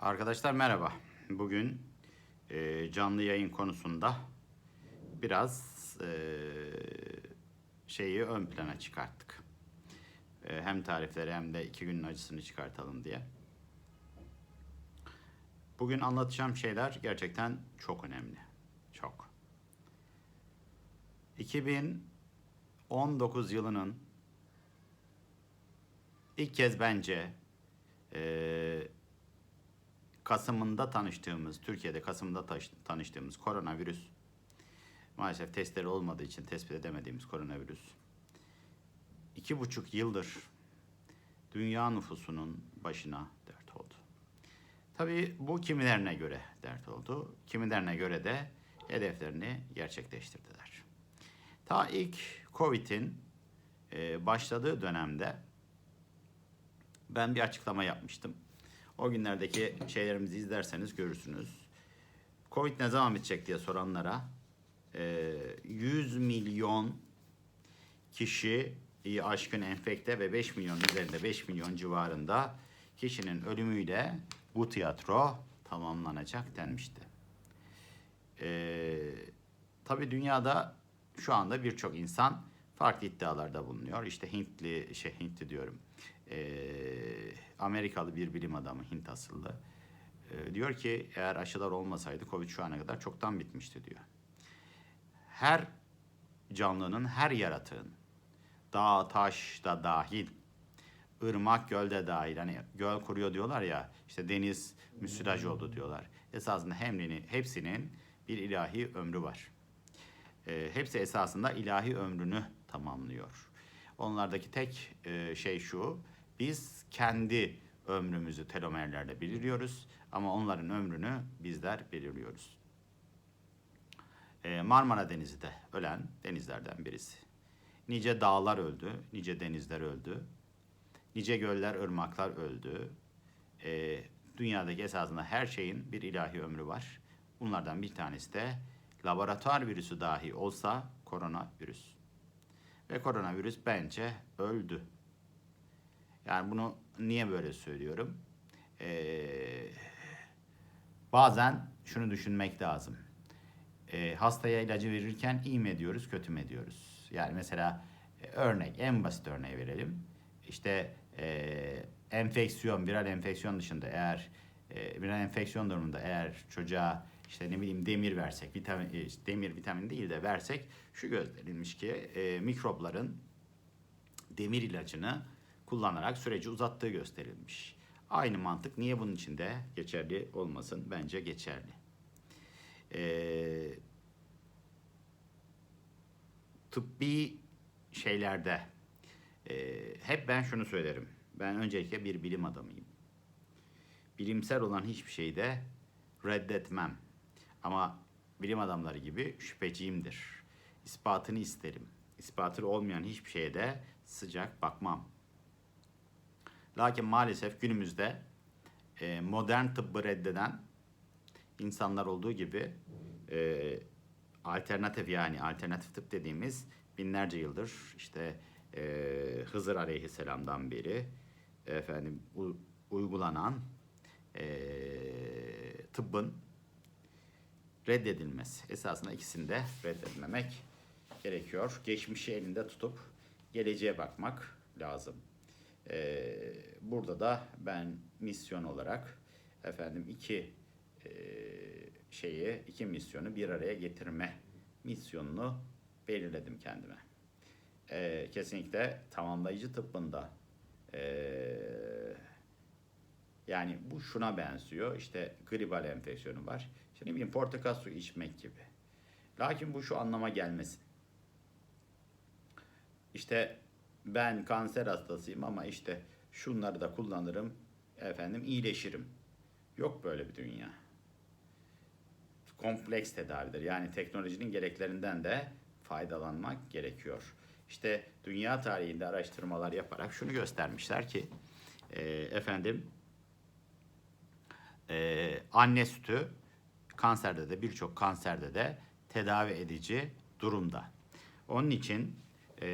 Arkadaşlar merhaba. Bugün e, canlı yayın konusunda biraz e, şeyi ön plana çıkarttık. E, hem tarifleri hem de iki günün acısını çıkartalım diye. Bugün anlatacağım şeyler gerçekten çok önemli. Çok. 2019 yılının ilk kez bence e, Kasım'ında tanıştığımız, Türkiye'de Kasım'da tanıştığımız koronavirüs, maalesef testleri olmadığı için tespit edemediğimiz koronavirüs, iki buçuk yıldır dünya nüfusunun başına dert oldu. Tabii bu kimilerine göre dert oldu, kimilerine göre de hedeflerini gerçekleştirdiler. Ta ilk Covid'in e, başladığı dönemde ben bir açıklama yapmıştım. O günlerdeki şeylerimizi izlerseniz görürsünüz. Covid ne zaman bitecek diye soranlara e, 100 milyon kişi aşkın enfekte ve 5 milyon üzerinde 5 milyon civarında kişinin ölümüyle bu tiyatro tamamlanacak denmişti. E, tabii dünyada şu anda birçok insan farklı iddialarda bulunuyor. İşte Hintli, şey Hintli diyorum, e, Amerikalı bir bilim adamı Hint asıllı e, diyor ki eğer aşılar olmasaydı Covid şu ana kadar çoktan bitmişti diyor. Her canlının, her yaratığın, dağ, taş da dahil, ırmak, göl de dahil. Hani göl kuruyor diyorlar ya, işte deniz müsilaj oldu diyorlar. Esasında hemlini, hepsinin bir ilahi ömrü var. E, hepsi esasında ilahi ömrünü tamamlıyor. Onlardaki tek e, şey şu, biz kendi ömrümüzü telomerlerle belirliyoruz ama onların ömrünü bizler belirliyoruz. E, Marmara Denizi de ölen denizlerden birisi. Nice dağlar öldü, nice denizler öldü, nice göller, ırmaklar öldü. E, dünyadaki esasında her şeyin bir ilahi ömrü var. Bunlardan bir tanesi de laboratuvar virüsü dahi olsa koronavirüs. Ve koronavirüs bence öldü. Yani bunu niye böyle söylüyorum? Ee, bazen şunu düşünmek lazım. Ee, hastaya ilacı verirken iyi mi ediyoruz, kötü mü ediyoruz? Yani mesela e, örnek, en basit örneği verelim. İşte e, enfeksiyon, viral enfeksiyon dışında eğer e, viral enfeksiyon durumunda eğer çocuğa işte ne bileyim demir versek, vitamin, e, işte demir vitamin değil de versek şu gösterilmiş ki e, mikropların demir ilacını kullanarak süreci uzattığı gösterilmiş. Aynı mantık niye bunun için de geçerli olmasın? Bence geçerli. Ee, tıbbi şeylerde e, hep ben şunu söylerim. Ben öncelikle bir bilim adamıyım. Bilimsel olan hiçbir şeyi de reddetmem. Ama bilim adamları gibi şüpheciyimdir. İspatını isterim. İspatı olmayan hiçbir şeye de sıcak bakmam. Lakin maalesef günümüzde e, modern tıbbı reddeden insanlar olduğu gibi e, alternatif yani alternatif tıp dediğimiz binlerce yıldır işte e, Hızır Aleyhisselam'dan beri efendim u- uygulanan e, tıbbın reddedilmesi. Esasında ikisini de reddetmemek gerekiyor. Geçmişi elinde tutup geleceğe bakmak lazım. Ee, burada da ben misyon olarak efendim iki e, şeyi, iki misyonu bir araya getirme misyonunu belirledim kendime. Ee, kesinlikle tamamlayıcı tıbbında ee, yani bu şuna benziyor. İşte gribal enfeksiyonu var. Ne bileyim portakal suyu içmek gibi. Lakin bu şu anlama gelmesin. İşte ben kanser hastasıyım ama işte şunları da kullanırım efendim iyileşirim. Yok böyle bir dünya. Kompleks tedavidir. Yani teknolojinin gereklerinden de faydalanmak gerekiyor. İşte dünya tarihinde araştırmalar yaparak şunu göstermişler ki e, efendim e, anne sütü kanserde de birçok kanserde de tedavi edici durumda. Onun için e,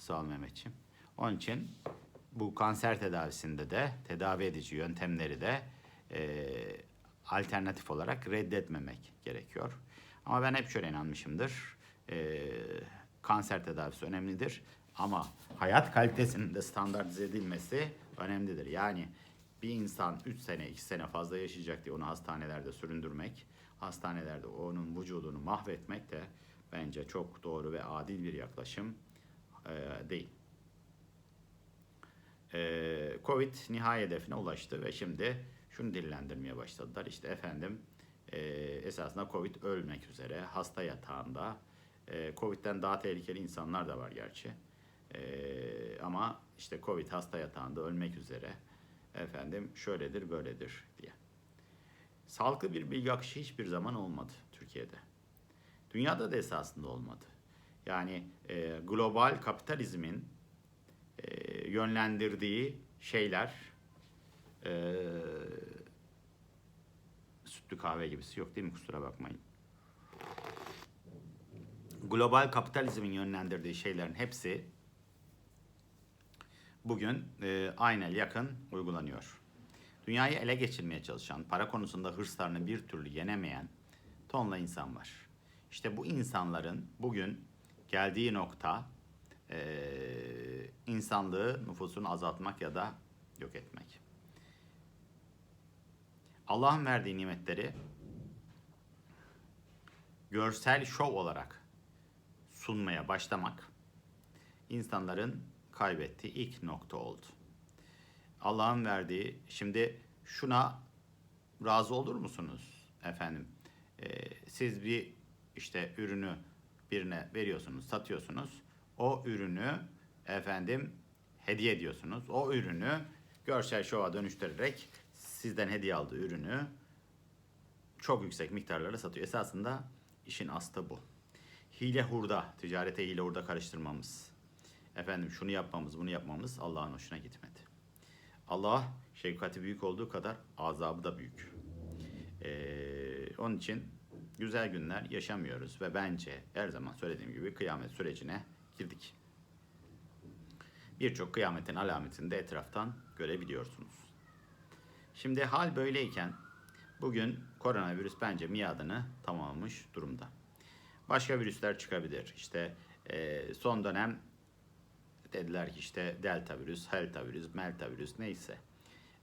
sağ ol Mehmetciğim. Onun için bu kanser tedavisinde de tedavi edici yöntemleri de e, alternatif olarak reddetmemek gerekiyor. Ama ben hep şöyle inanmışımdır. E, kanser tedavisi önemlidir ama hayat kalitesinin de standartize edilmesi önemlidir. Yani bir insan 3 sene 2 sene fazla yaşayacak diye onu hastanelerde süründürmek, hastanelerde onun vücudunu mahvetmek de bence çok doğru ve adil bir yaklaşım e, değil. E, Covid nihai hedefine ulaştı ve şimdi şunu dillendirmeye başladılar. İşte efendim e, esasında Covid ölmek üzere hasta yatağında. E, Covid'den daha tehlikeli insanlar da var gerçi. E, ama işte Covid hasta yatağında ölmek üzere efendim şöyledir böyledir diye. Sağlıklı bir bilgi akışı hiçbir zaman olmadı Türkiye'de. Dünyada da esasında olmadı. Yani e, global kapitalizmin e, yönlendirdiği şeyler e, sütlü kahve gibisi yok değil mi kusura bakmayın. Global kapitalizmin yönlendirdiği şeylerin hepsi bugün e, aynel yakın uygulanıyor. Dünyayı ele geçirmeye çalışan, para konusunda hırslarını bir türlü yenemeyen tonla insan var. İşte bu insanların bugün geldiği nokta e, insanlığı nüfusunu azaltmak ya da yok etmek. Allah'ın verdiği nimetleri görsel şov olarak sunmaya başlamak insanların kaybettiği ilk nokta oldu. Allah'ın verdiği şimdi şuna razı olur musunuz efendim? Ee, siz bir işte ürünü birine veriyorsunuz, satıyorsunuz. O ürünü efendim hediye ediyorsunuz. O ürünü görsel şova dönüştürerek sizden hediye aldığı ürünü çok yüksek miktarlara satıyor. Esasında işin aslı bu. Hile hurda, ticarete hile hurda karıştırmamız. Efendim şunu yapmamız, bunu yapmamız Allah'ın hoşuna gitmedi. Allah şefkati büyük olduğu kadar azabı da büyük. Ee, onun için güzel günler yaşamıyoruz ve bence her zaman söylediğim gibi kıyamet sürecine girdik. Birçok kıyametin alametini de etraftan görebiliyorsunuz. Şimdi hal böyleyken bugün koronavirüs bence miadını tamamlamış durumda. Başka virüsler çıkabilir. İşte e, son dönem dediler ki işte delta virüs, helta virüs, melta virüs neyse.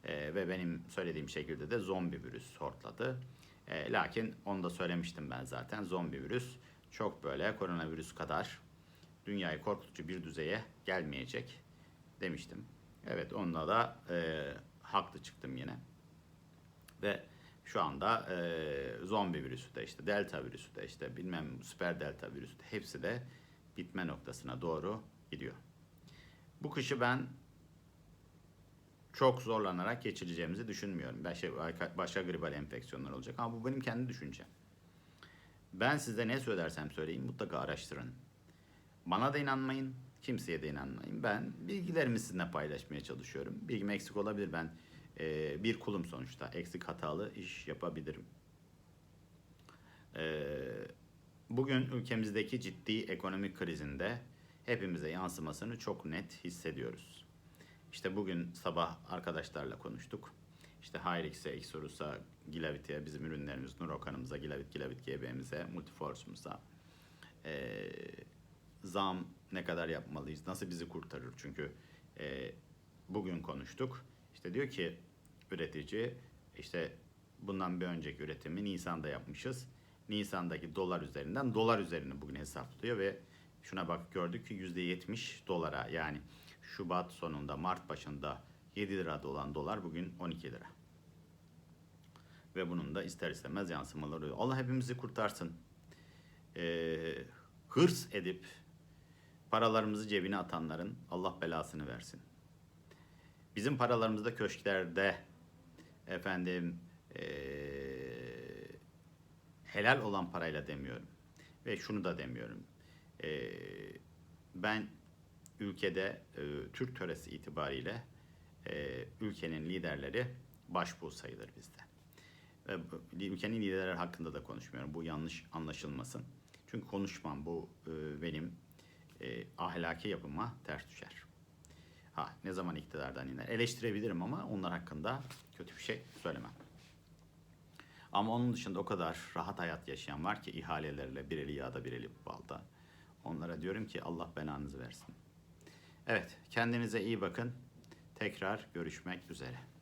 E, ve benim söylediğim şekilde de zombi virüs hortladı. E, lakin onu da söylemiştim ben zaten. Zombi virüs çok böyle koronavirüs kadar dünyayı korkutucu bir düzeye gelmeyecek demiştim. Evet onunla da e, haklı çıktım yine. Ve şu anda e, zombi virüsü de işte delta virüsü de işte bilmem süper delta virüsü de hepsi de bitme noktasına doğru gidiyor. Bu kışı ben çok zorlanarak geçireceğimizi düşünmüyorum. Başka, başka gribal enfeksiyonlar olacak ama bu benim kendi düşüncem. Ben size ne söylersem söyleyeyim mutlaka araştırın. Bana da inanmayın, kimseye de inanmayın. Ben bilgilerimi sizinle paylaşmaya çalışıyorum. Bilgim eksik olabilir. Ben e, bir kulum sonuçta. Eksik hatalı iş yapabilirim. E, bugün ülkemizdeki ciddi ekonomik krizinde hepimize yansımasını çok net hissediyoruz. İşte bugün sabah arkadaşlarla konuştuk. İşte Hyrix'e, Exorus'a, Gilavit'e, bizim ürünlerimiz, Nurokan'ımıza, Gilavit, Gilavit GB'mize, Multiforce'umuza e, zam ne kadar yapmalıyız, nasıl bizi kurtarır? Çünkü e, bugün konuştuk. İşte diyor ki üretici, işte bundan bir önceki üretimi Nisan'da yapmışız. Nisan'daki dolar üzerinden dolar üzerine bugün hesaplıyor ve şuna bak gördük ki %70 dolara yani Şubat sonunda Mart başında 7 lirada olan dolar bugün 12 lira. Ve bunun da ister istemez yansımaları oluyor. Allah hepimizi kurtarsın. Ee, hırs edip paralarımızı cebine atanların Allah belasını versin. Bizim paralarımız da köşklerde efendim ee, helal olan parayla demiyorum. Ve şunu da demiyorum. Ee, ben ülkede e, Türk töresi itibariyle e, ülkenin liderleri başbuğ sayılır bizde. Ve ülkenin liderleri hakkında da konuşmuyorum. Bu yanlış anlaşılmasın. Çünkü konuşmam bu e, benim e, ahlaki yapıma ters düşer. Ha ne zaman iktidardan iner? Eleştirebilirim ama onlar hakkında kötü bir şey söylemem. Ama onun dışında o kadar rahat hayat yaşayan var ki ihalelerle bir eli yağda bir eli balda. Onlara diyorum ki Allah belanızı versin. Evet kendinize iyi bakın. Tekrar görüşmek üzere.